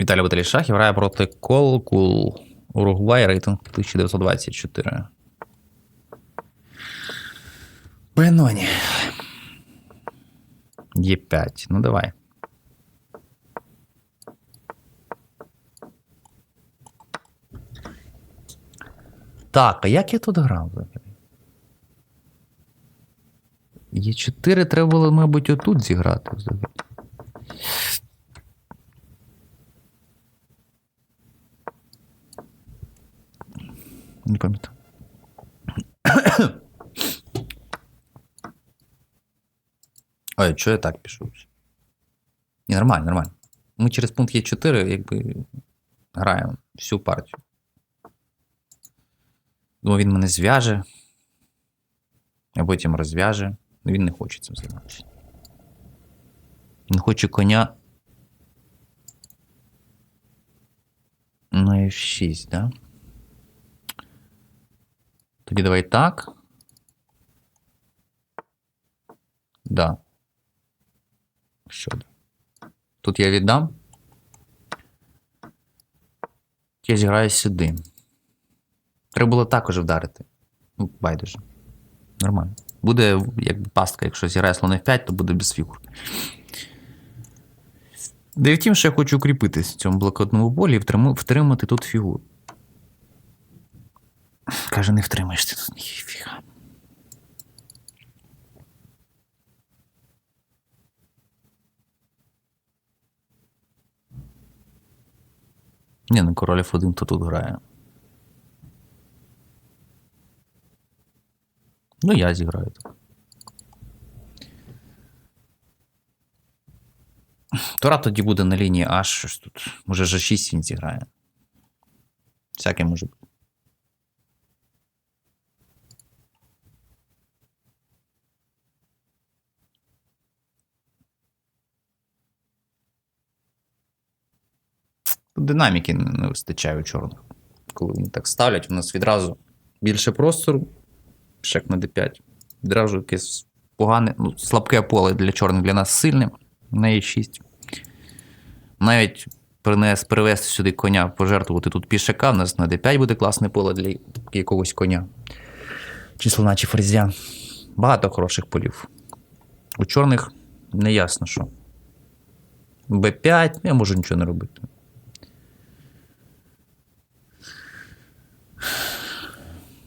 Віталій Баталішахів грає проти Колкул. Уругвай, рейтинг 1924. Беноні. Є5. Ну давай. Так, а як я тут грав взагалі? Є 4 треба було, мабуть, отут зіграти взагалі. Не пам'ятаю. Ой, що я так пишу? Ні, нормально, нормально. Ми через пункт є 4 якби граємо всю партію. Думаю, він мене зв'яже, а потім розв'яже. Ну, він не хоче цим займатися. Він хоче коня. На F6, да? Тоді давай так. Да. Що? Тут я віддам. Я зіграю сюди. Треба було також вдарити. Ну, байдуже. Нормально. Буде як пастка, якщо зіграє слон F5, то буде без фігур. Да і втім, що я хочу укріпитись в цьому блокадному полі і втримати тут фігуру. Каже, не втримаєш ти тут ніфіга. Ні, ну король F1 то тут грає. Ну, я зіграю тут. Тура тоді буде на лінії H, щось тут. Може, G6 він зіграє. Всяке може бути. Динаміки не вистачає у чорних. Коли вони так ставлять, у нас відразу більше простору, шек на d5. Відразу якесь погане, ну, слабке поле для чорних для нас сильне. На e6. Навіть принес, привезти сюди коня, пожертвувати тут пішака, у нас на d5 буде класне поле для якогось коня. Чи слона, чи ферзя. Багато хороших полів. У чорних не ясно що. b5, я можу нічого не робити.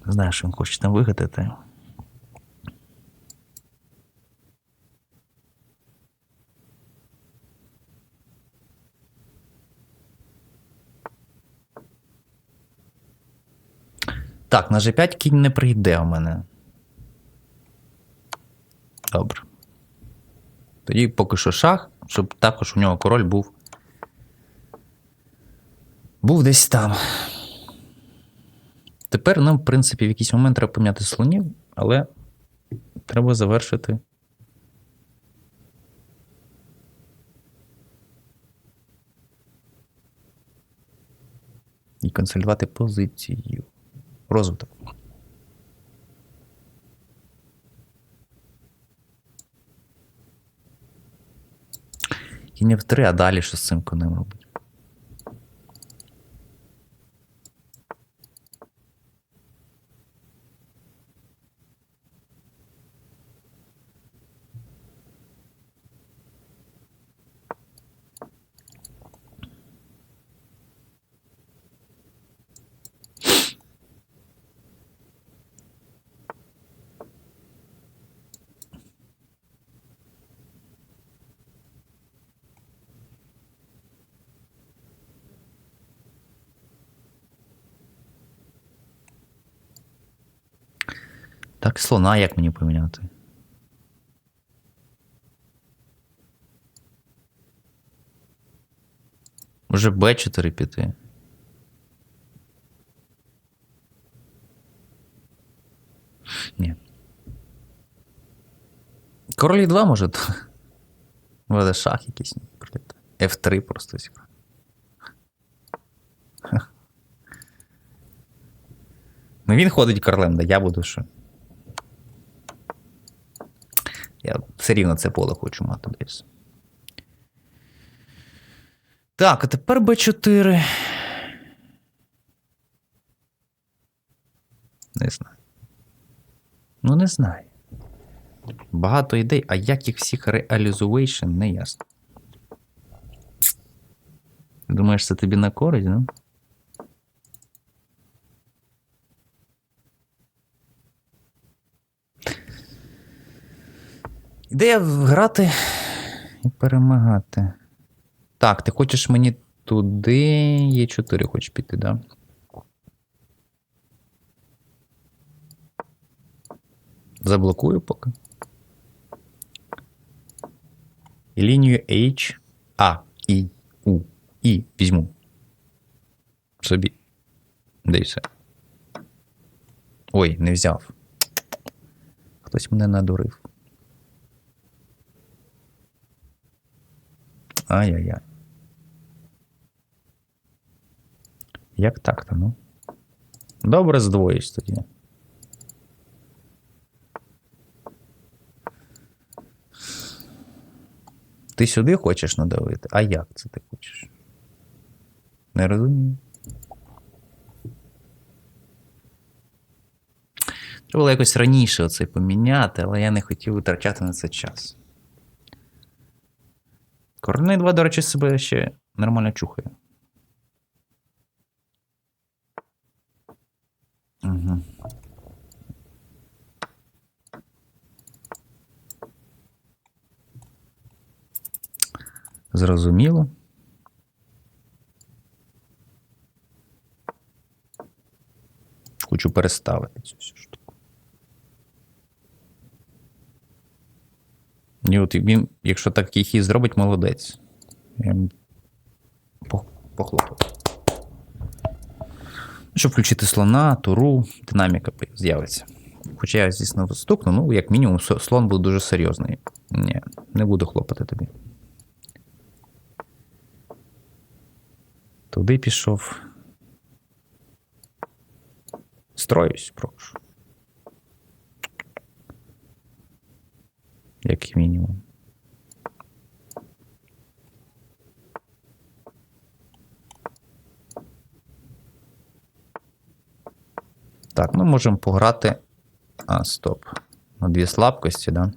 Не знаю, що він хоче там вигадати. Так, на G5 кінь не прийде у мене. Добре. Тоді поки що шах, щоб також у нього король був. Був десь там. Тепер нам, в принципі, в якийсь момент треба поміняти слонів, але треба завершити. І консолідувати позицію. Розвиток. І не в а далі що з цим конем робити. Так, слона як мені поміняти? Може Б4 піти. Ні. Королі 2 може. Може шах якийсь. F3 просто зіграти. Ну він ходить королем, да я буду що. Я все рівно це поле хочу мати десь. Так, а тепер Б4. Не знаю. Ну, не знаю. Багато ідей, а як їх всіх реалізуєш, не ясно. Думаєш, це тобі на користь, ну? Ідея грати і перемагати. Так, ти хочеш мені туди. Є 4 хочеш піти, да? Заблокую поки. Лінію H, А, І, У, І візьму. Собі. Де. Ой, не взяв. Хтось мене надурив. Ай-яй-яй. Як так-то, ну? Добре здвоїсь тоді. Ти сюди хочеш надавити? А як це ти хочеш? Не розумію. Треба було якось раніше оце поміняти, але я не хотів витрачати на це час. Король 2, до речі, себе ще нормально чухає. Угу. Зрозуміло. Хочу переставити цю штуку. І от він, якщо такий хід зробить, молодець. Я йому. Щоб включити слона, туру, динаміка з'явиться. Хоча я, звісно, стукну, ну, як мінімум, слон був дуже серйозний. Ні, не буду хлопати тобі. Туди пішов. Строюсь, прошу. Як мінімум. Так, ну можемо пограти. А, стоп. На дві слабкості, да?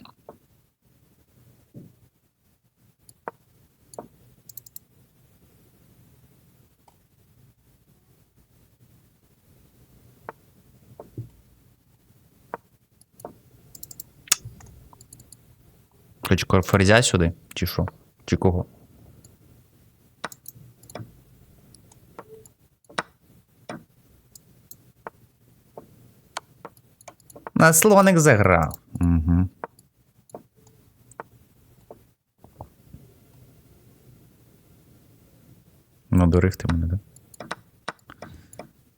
Хоч ферзя сюди, чи що? Чи кого? На слоник заграв. Угу. Надурив ти мене, да?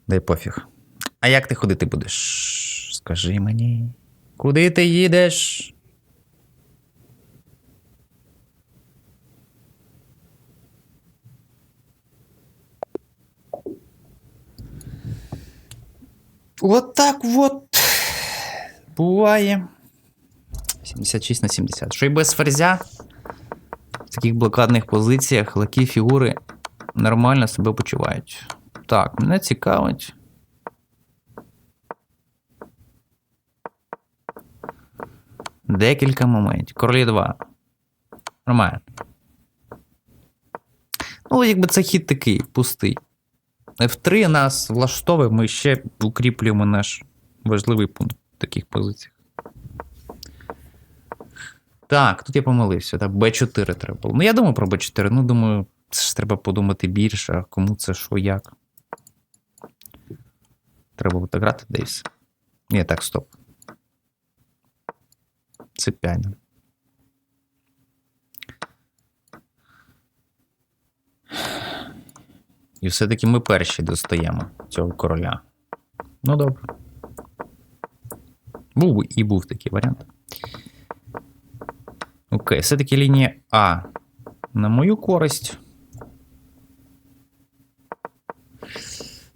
Дай пофіг. А як ти ходити будеш? Скажи мені. Куди ти їдеш? Вот так вот. Буває. 76 на 70. Що і без ферзя в таких блокадних позиціях лакі фігури нормально себе почувають. Так, мене цікавить. Декілька моментів. Королі 2. Нормально. Ну, якби це хід такий, пустий. F3 нас влаштовує, ми ще укріплюємо наш важливий пункт в таких позиціях. Так, тут я помилився. Так, B4 треба було. Ну, я думаю про B4. Ну, думаю, це ж треба подумати більше, а кому це що, як. Треба буде грати десь. Ні, так, стоп. Це 5. І все-таки ми перші достаємо цього короля. Ну, добре. Був і був такий варіант. Окей, все-таки лінія А на мою користь.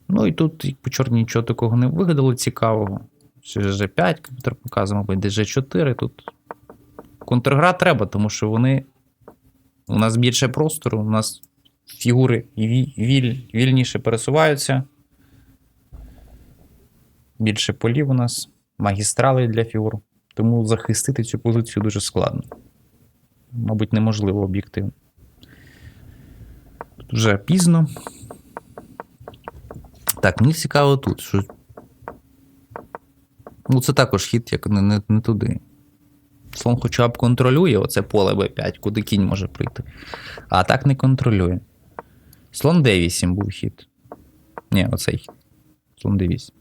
Ну і тут, по чорні нічого такого не вигадали цікавого. Ще G5 комп'ютер показує, мабуть, де G4 тут. Контргра треба, тому що вони. У нас більше простору, у нас фігури віль, вільніше пересуваються. Більше полів у нас, магістрали для фігур. Тому захистити цю позицію дуже складно. Мабуть, неможливо об'єктивно. Тут Вже пізно. Так, мені цікаво тут, що. Ну, це також хід, як не, не, не туди. Слон хоча б контролює оце поле Б5, куди кінь може прийти. А так не контролює. Слон D8 був хід. Ні, оцей хід. Слон D8.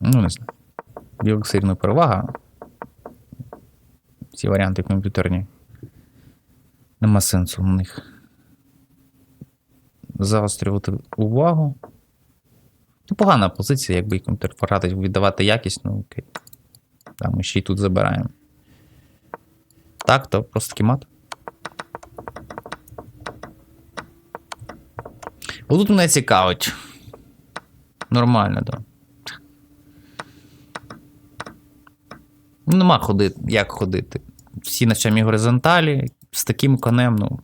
Ну, не знаю. Білих сильна перевага. Ці варіанти комп'ютерні. Нема сенсу на них загострювати увагу. Ну, погана позиція, якби комп'ютер порадить віддавати якість, ну окей. Та ми ще й тут забираємо. Так, то просто такий мат. Бо тут мене цікавить. Нормально, так. Да. Ну, нема ходити, як ходити. Всі на чамі горизонталі, з таким конем, ну.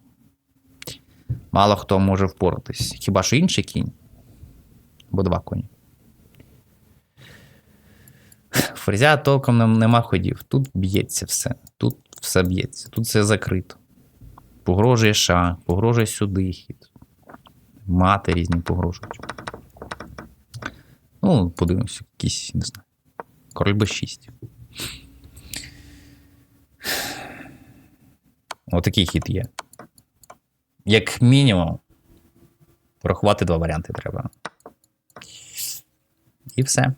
Мало хто може впоратись. Хіба що інший кінь? Або два коні. Ферзя толком нема ходів. Тут б'ється все. Тут все б'ється. Тут все закрито. Погрожує ша, погрожує сюди хід. Мати різні погрожують. Ну, подивимося, якісь, не знаю. Король Б6. Отакий хід є. Як мінімум, порахувати два варіанти треба. І все.